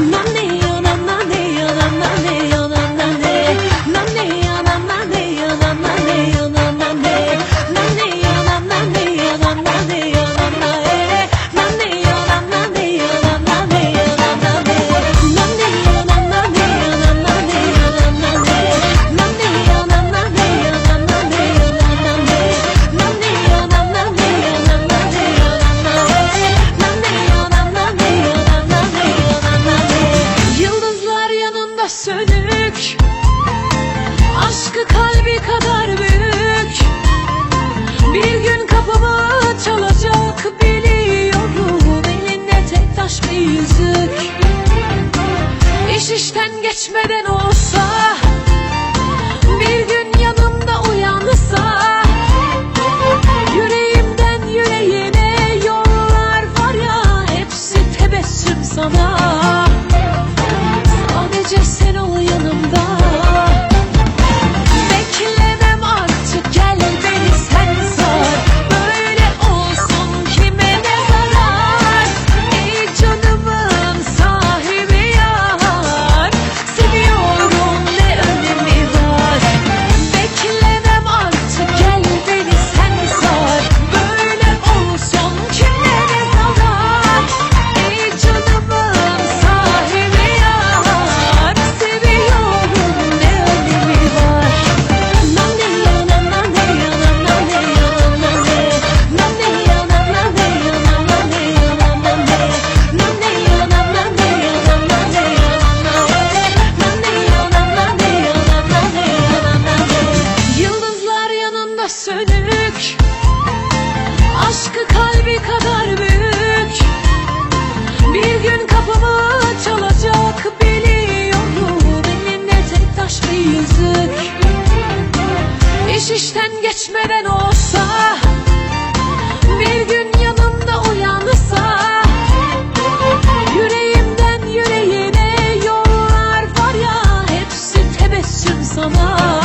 money. da sönük Aşkı kalbi kadar büyük. Bir gün kapımı çalacak biliyorum Elinde tek taş bir yüzük. İş işten geçmeden olsa Bir gün yanımda uyansa Yüreğimden yüreğine yollar var ya Hepsi tebessüm sana. sönük. Aşkı kalbi kadar büyük. Bir gün kapımı çalacak biliyorum Elimde tek taş bir yüzük. İş işten geçmeden olsa Bir gün yanımda uyanırsa Yüreğimden yüreğine yollar var ya Hepsi tebessüm sana.